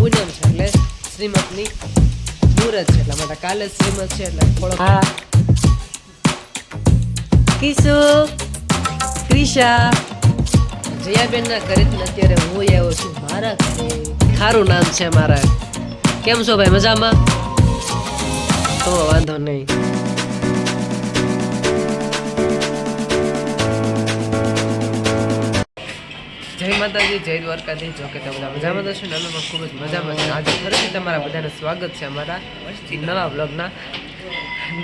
પૂનમ છે એટલે શ્રીમતની મુહૂર્ત છે એટલા માટે કાલે શ્રીમદ છે એટલે થોડો કિશુ ક્રિશા. જયાબેનના ઘરે અત્યારે હું આવ્યો છું. મારા ખારું નામ છે મારા. કેમ છો ભાઈ? મજામાં? તો વાંધો નહીં. જય માતાજી, જય દ્વારકાધીશ. જો કે તમે બધા મજામાં છો ને? અમે પણ ખૂબ જ મજામાં છે આજે ફરીથી તમારા બધાને સ્વાગત છે અમારા નવા બ્લોગના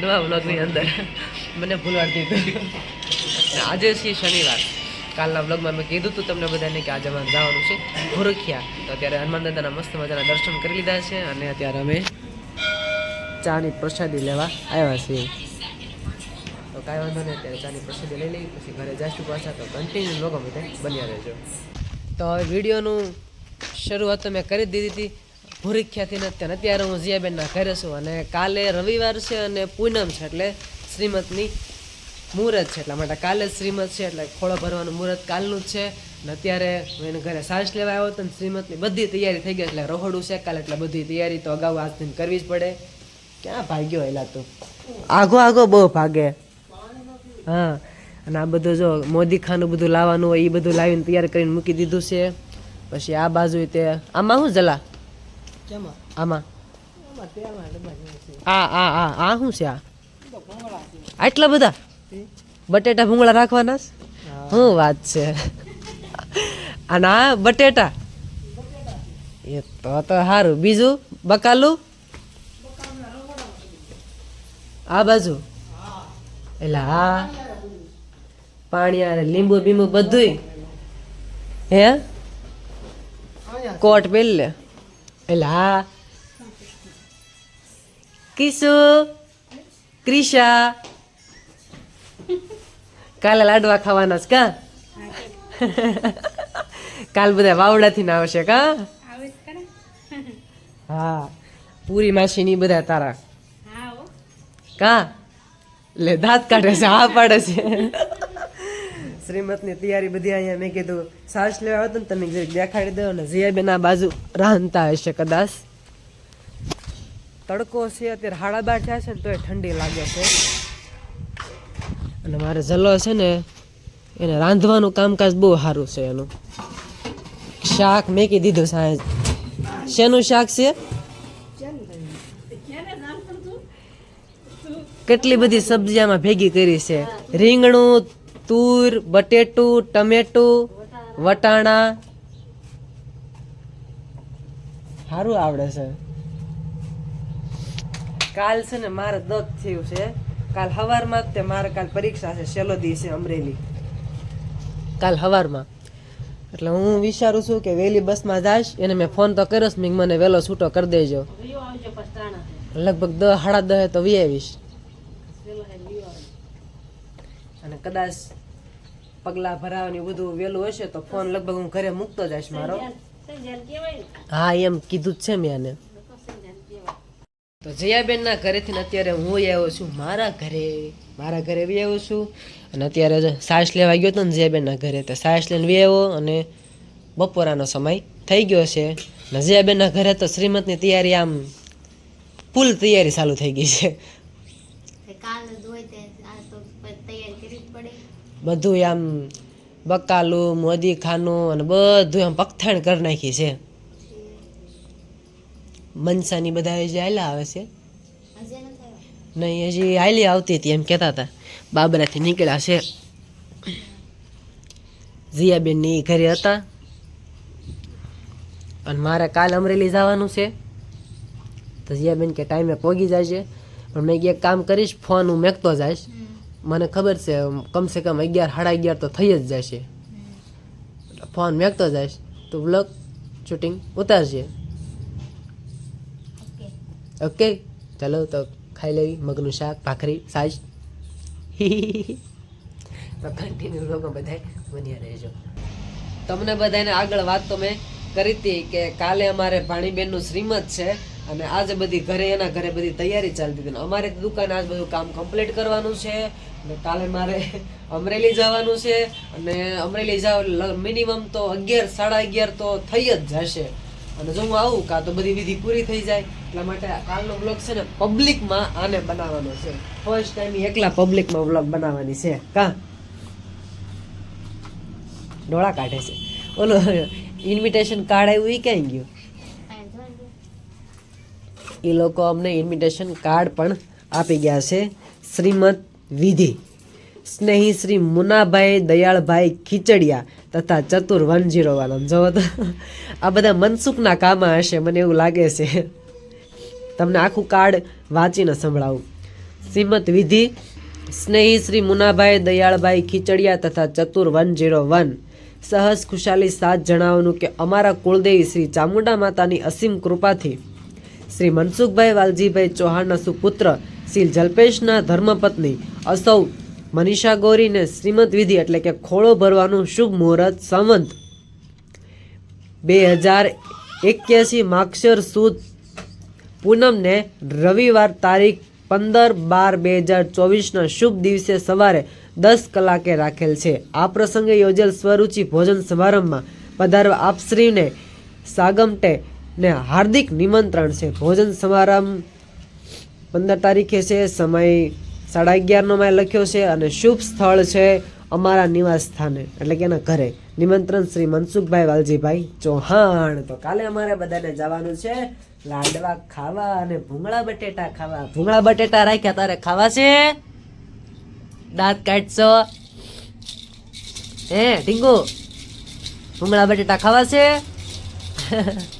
નવા બ્લોગની અંદર. મને ભૂલવાડી દીધું. આજે છે શનિવાર. કાલના બ્લોગમાં મેં કીધું હતું તમને બધાને કે આજે અમારે જવાનું છે ગોરખિયા તો અત્યારે હનુમાન દાદાના મસ્ત મજાના દર્શન કરી લીધા છે અને અત્યારે અમે ચાની પ્રસાદી લેવા આવ્યા છીએ. કાંઈ વાંધો નહીં ત્યારે ચાની પ્રસિદ્ધિ લઈ લઈ પછી ઘરે જઈશું પાછા તો કન્ટિન્યુ લોકો બધા બન્યા રહેજો. તો હવે વિડીયોનું શરૂઆત તો મેં કરી દીધી હતી. ભૂરીખ્યાથી અત્યારે અત્યારે હું જીયાબેનના ઘરે છું અને કાલે રવિવાર છે અને પૂનમ છે એટલે શ્રીમતની મુહૂર્ત છે, એટલા માટે કાલે જ શ્રીમત છે, એટલે ખોળો ભરવાનું મુહૂર્ત કાલનું જ છે. અને અત્યારે હું એને ઘરે સાંજ લેવા આવ્યો હતો ને શ્રીમતની બધી તૈયારી થઈ ગઈ, એટલે રહોડું છે કાલે, એટલે બધી તૈયારી તો અગાઉ આજથી કરવી જ પડે. ક્યાં ભાગ્યો એલા તું? આગો આગો બહુ ભાગે. હા. અને આ બધું જો મોદી ખાનું બધું લાવવાનું હોય એ બધું લાવીને તૈયાર કરીને મૂકી દીધું છે. પછી આ બાજુ તે આમાં શું જલા? આમાં. આ આ આ આ શું છે આ? આટલા બધા? બટેટા ભૂંગળા રાખવાના? શું વાત છે? અને આ બટેટા? એ તો તો સારું બીજું? બકાલું? આ બાજુ? એટલે હા. પાણી આ લીંબુ બીંબુ બધુંય. હે? કોટ પહેરી લે. એટલે હા. કિશુ ક્રિશા. કાલે લાડવા ખાવાના છે કા? કાલ બધા વાવડાથી ના આવશે કા? હા. પૂરી માસી ની બધા તારા. કા? લે, દાંત કાઢે છે, હા પાડે છે. શ્રીમતની તૈયારી બધી અહીંયા મેં કીધું, સાસ લેવા આવતો ને તમે દેખાડી દો ને જીયાબેન આ બાજુ રાંધતા હશે કદાચ. તડકો છે, અત્યારે હાડા બાર થયા છે ને તોય ઠંડી લાગે છે. અને મારે જલો છે ને, એને રાંધવાનું કામકાજ બહુ સારું છે એનું. શાક મેકી દીધું સાંજ શેનું શાક છે? કેટલી બધી સબ્જી આમાં ભેગી કરી છે? રીંગણું, તુર, બટેટું, ટમેટું, વટાણા. સારું આવડે છે. કાલ છે ને મારે દત થયું છે. કાલ હવારમાં તે મારે કાલ પરીક્ષા છે. છેલ્લો દિવસ છે અમરેલી. કાલ હવારમાં. એટલે હું વિચારું છું કે વહેલી બસમાં જાશ એને મેં ફોન તો કર્યો મેં મને વહેલો છૂટો કરી દેજો. લગભગ દસ સાડા દહે તો વી આવીશ. અને કદાચ પગલા ભરાવાની બધું વહેલું હશે તો ફોન લગભગ હું ઘરે મૂકતો જઈશ મારો. હા એમ કીધું જ છે મેં એને. તો જયાબેનના ઘરેથી અત્યારે હું આવ્યો છું મારા ઘરે. મારા ઘરે બી આવ્યો છું. અને અત્યારે સાસ લેવા ગયો હતો ને જયાબેનના ઘરે તો સાસ લઈને બી આવ્યો અને બપોરાનો સમય થઈ ગયો છે. ને જયાબેનના ઘરે તો શ્રીમતની તૈયારી આમ ફૂલ તૈયારી ચાલુ થઈ ગઈ છે. કાલ હોય તે આ તો તૈયારી કરવી જ પડે. બધું આમ બકાલું મોદી ખાનું અને બધું આમ પગથાણ કરી નાખી છે. મનસાની બધા જે આયલા આવે છે? હજે નહીં હજી હાલી આવતી હતી એમ કહેતા હતા. બાબરાથી નીકળ્યા છે. જીયાબેનની ઘરે હતા. અને મારે કાલ અમરેલી જવાનું છે. તો જીયાબેન કે ટાઈમે પહોંચી જાય છે પણ મેં એક કામ કરીશ ફોન હું મેકતો જઈશ. મને ખબર છે કમસે કમ અગિયાર સાડા અગિયાર તો થઈ જ જશે. ફોન મેકતો જઈશ તો બ્લોગ શૂટિંગ ઉતારશે ઓકે. ઓકે? ચાલો તો ખાઈ લેવી મગનું શાક ભાખરી સાજ. તો કન્ટિન્યુ લોકો બધા બન્યા રહેજો. તમને બધાને આગળ વાત તો મેં કરી હતી કે કાલે અમારે ભાણીબેનનું શ્રીમત છે. અને આજે બધી ઘરે, એના ઘરે બધી તૈયારી ચાલતી હતી. અમારે દુકાને આજ બધું કામ કમ્પ્લીટ કરવાનું છે. અને કાલે મારે અમરેલી જવાનું છે. અને અમરેલી જાવ મિનિમમ તો અગિયાર, સાડા અગિયાર તો થઈ જ જશે. અને જો હું આવું, કાં તો બધી વિધિ પૂરી થઈ જાય. એટલા માટે કાલનો બ્લોગ છે ને પબ્લિકમાં આને બનાવવાનો છે. ફર્સ્ટ ટાઈમ એકલા પબ્લિકમાં બ્લોગ બનાવવાની છે. કા? ડોળા કાઢે છે. ઓલો ઇન્વિટેશન કાર્ડ આવ્યું એ ક્યાં ગયું. એ લોકો અમને ઇન્વિટેશન કાર્ડ પણ આપી ગયા છે. શ્રીમદ વિધિ. સ્નેહી શ્રી મુનાભાઈ દયાળભાઈ ખીચડિયા તથા ચતુર વન જીરો વાળા જોવો તો આ બધા મનસુખના કામમાં હશે, મને એવું લાગે છે. તમને આખું કાર્ડ વાંચીને સંભળાવું. શ્રીમદ વિધિ, સ્નેહી શ્રી મુનાભાઈ દયાળભાઈ ખીચડિયા તથા ચતુર વન જીરો વન સહજ ખુશાલી સાથ જણાવવાનું કે અમારા કુળદેવી શ્રી ચામુંડા માતાની અસીમ કૃપાથી શ્રી મનસુખભાઈ વાલજીભાઈ ચૌહાણના સુપુત્ર શ્રી જલ્પેશના ધર્મપત્ની અસૌ મનીષા ગૌરીને શ્રીમદ વિધિ એટલે કે ખોળો ભરવાનું શુભ મુહૂર્ત સંવંત. બે હજાર એક્યાસી માક્ષર સુદ પૂનમને રવિવાર તારીખ પંદર બાર બે હજાર ચોવીસના શુભ દિવસે સવારે દસ કલાકે રાખેલ છે. આ પ્રસંગે યોજેલ સ્વરૂચિ ભોજન સમારંભમાં પધારવા આપશ્રીને સાગમટે ને હાર્દિક નિમંત્રણ છે. ભોજન સમારંભ પંદર તારીખે છે. સમય સાડા અગિયારનો મેં લખ્યો છે અને શુભ સ્થળ છે અમારા નિવાસ સ્થાને, એટલે કે એના ઘરે. નિમંત્રણ શ્રી મનસુખભાઈ વાલજીભાઈ ચૌહાણ. તો કાલે અમારે બધાને જવાનું છે લાડવા ખાવા અને ભૂંગળા બટેટા ખાવા. ભૂંગળા બટેટા રાખ્યા, તારે ખાવા છે? દાંત કાઢશો. હે, ઢીંગુ, ભૂંગળા બટેટા ખાવા છે?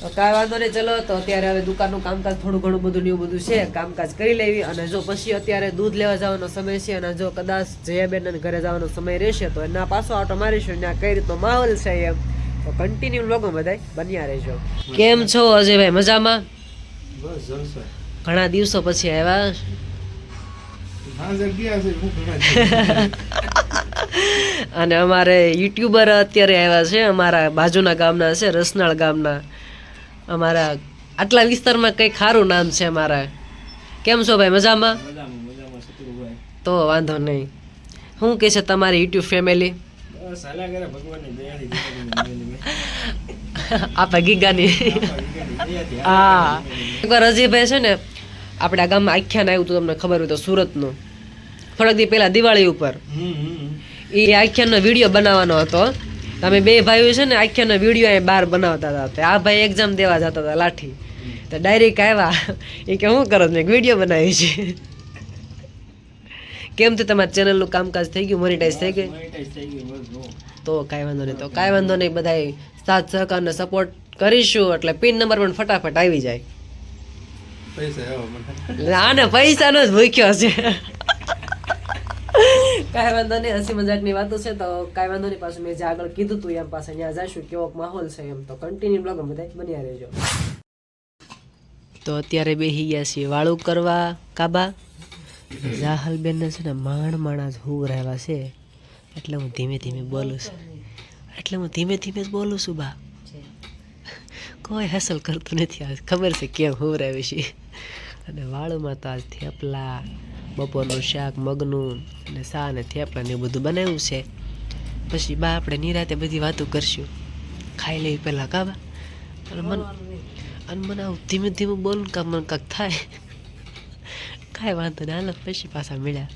તો કાંઈ વાંધો નહીં ચલો. તો અત્યારે હવે દુકાનનું કામકાજ થોડું ઘણું બધું ને એવું બધું છે કામકાજ કરી લેવી. અને જો પછી અત્યારે દૂધ લેવા જવાનો સમય છે અને જો કદાચ જયાબેન ઘરે જવાનો સમય રહેશે તો એના પાછો આટો મારીશું. ત્યાં કઈ રીતનો માહોલ છે એમ. તો કન્ટિન્યુ લોકો બધા બન્યા રહેજો. કેમ છો અજયભાઈ? મજામાં? ઘણા દિવસો પછી આવ્યા. અને અમારે યુટ્યુબર અત્યારે આવ્યા છે અમારા બાજુના ગામના છે રસનાળ ગામના. અમારા આટલા વિસ્તારમાં કંઈ ખારું નામ છે અમારા. કેમ છો ભાઈ મજામાં? તો વાંધો નહીં. શું કહે છે તમારી યુટ્યુબ ફેમિલી? ગીગાની. આપણા દયાથી હા. એકવાર અજયભાઈ છે ને આપણે ગામમાં આખ્યાન આવ્યું હતું તમને ખબર હોય તો સુરતનું. થોડાક દી પહેલા દિવાળી ઉપર. એ આખ્યાનનો વીડિયો બનાવવાનો હતો. તમે બે ભાઈઓ છે ને આખ્યાનો વીડિયો અહીં બહાર બનાવતા હતા તો આ ભાઈ એક્ઝામ દેવા જતા હતા લાઠી. તો ડાયરેક્ટ આવ્યા. એ કે શું કરો? મેં વીડિયો બનાવી છે. કેમ તે તમારા ચેનલનું કામકાજ થઈ ગયું મોનિટાઈઝ થઈ ગયું, તો કાંઈ વાંધો નહીં તો કાંઈ વાંધો નહીં બધાય સાથ સહકારને સપોર્ટ કરીશું એટલે પિન નંબર પણ ફટાફટ આવી જાય. આને પૈસાનો જ ભૂખ્યો છે. કાંઈ વાંધો નહીં, હસી મજાકની વાતો છે તો કાંઈ વાંધો નહીં, પાછું મેં જે આગળ કીધું તું એમ પાસે ત્યાં જઈશું, કેવો માહોલ છે એમ. તો કન્ટિન્યુ બ્લોગ બધા બન્યા રહેજો. તો અત્યારે બેસી ગયા છીએ વાળું કરવા, કાબા. રાહલબેનને છે ને માણ માણા જ હું રહેવા છે. એટલે હું ધીમે ધીમે બોલું છું. એટલે હું ધીમે ધીમે જ બોલું છું, બા. કોઈ હાંસલ કરતું નથી આજ. ખબર છે કેમ હું રહેવી છે? અને વાળુમાં તો આજ થેપલા બપોરનું શાક, મગનું અને સા અને થેપલા ને એવું બધું બનાવ્યું છે. પછી બા, આપણે નિરાતે બધી વાતો કરશું. ખાઈ લેવી પહેલાં કાબા અને મન અને મને આવું ધીમે ધીમે બોલું કાં મને કાંક થાય. કાંઈ વાંધો નહીં, હાલો, પછી પાછા મળ્યા.